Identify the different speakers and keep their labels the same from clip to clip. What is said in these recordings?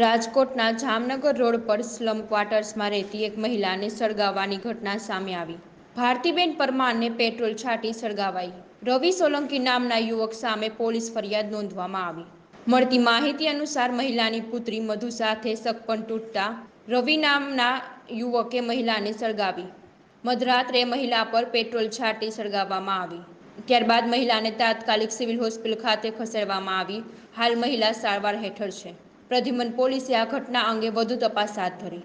Speaker 1: રાજકોટના જામનગર રોડ પર સ્લમ ક્વાર્ટર્સમાં રહેતી એક મહિલાને સળગાવવાની ઘટના સામે આવી. ભારતીબેન પરમારને પેટ્રોલ છાંટી સળગાવાઈ. રવિ સોલંકી નામના યુવક સામે પોલીસ ફરિયાદ નોંધવામાં આવી. મળતી માહિતી અનુસાર મહિલાની પુત્રી મધુ સાથે સગપણ તૂટતા રવિ નામના યુવકે મહિલાને સળગાવી. મધરાત્રે મહિલા પર પેટ્રોલ છાંટી સળગાવવામાં આવી. ત્યારબાદ મહિલાને તાત્કાલિક સિવિલ હોસ્પિટલ ખાતે ખસેડવામાં આવી. હાલ મહિલા સારવાર હેઠળ છે. પ્રદ્યુમન પોલીસે આ ઘટના અંગે વધુ તપાસ હાથ ધરી.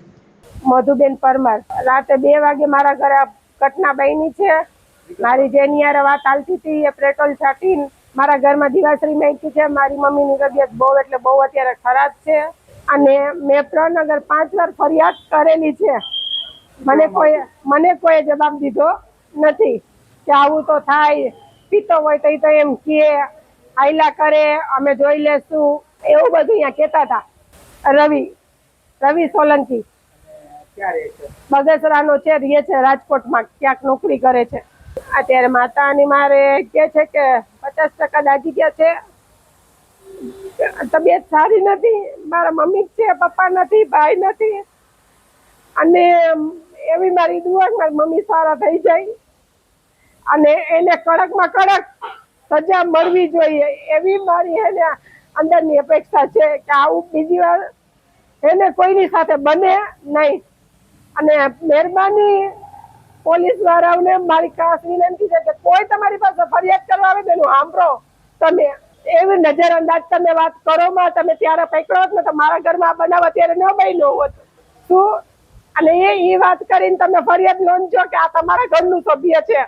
Speaker 2: મધુબેન પરમાર, રાતે બે વાગે મારા ઘરે ઘટના બની છે. મારી જેની હારે વાત ચાલતી હતી, એ પેટ્રોલ છાંટીને મારા ઘરમાં દિવાસરી નાખી છે. મારી મમ્મીની તબિયત બહુ એટલે બહુ અત્યારે ખરાબ છે. અને મેં પ્રનગર પાંચ વાર ફરિયાદ કરેલી છે. મને કોઈ મને કોઈ જવાબ દીધો નથી કે આવું તો થાય, પીતો હોય તો એ તો એમ કહે, આયલા કરે, અમે જોઈ લેશું. એવું બધું અહીંયા કહેતા હતા. રવિ રવિ સોલંકી. બગસરાનો છે રહે છે રાજકોટમાં ક્યાંક નોકરી કરે છે. અત્યારે માતાની મારે કે છે કે પચાસ ટકા દાજી ગયા છે. તબિયત સારી નથી મારા મમ્મી છે પપ્પા નથી ભાઈ નથી. અને એવી મારી દુઆ મારી મમ્મી સારા થઈ જાય. અને એને કડકમાં કડક સજા મળવી જોઈએ એવી મારી એને અંદરની અપેક્ષા છે કે આવું બીજી વાર એને કોઈની સાથે બને નહીં. અને મહેરબાની પોલીસ વાળાઓને મારી ખાસ વિનંતી છે કે કોઈ તમારી પાસે ફરિયાદ કરવા આવે તેનું સાંભળો. તમે એવી નજર અંદાજ તમે વાત કરો માં, તમે ત્યારે પકડો ને તો મારા ઘરમાં બનાવ અત્યારે ન બન્યો હોત. શું? અને એ એ વાત કરીને તમે ફરિયાદ નોંધજો કે આ તમારા ઘરનું સભ્ય છે.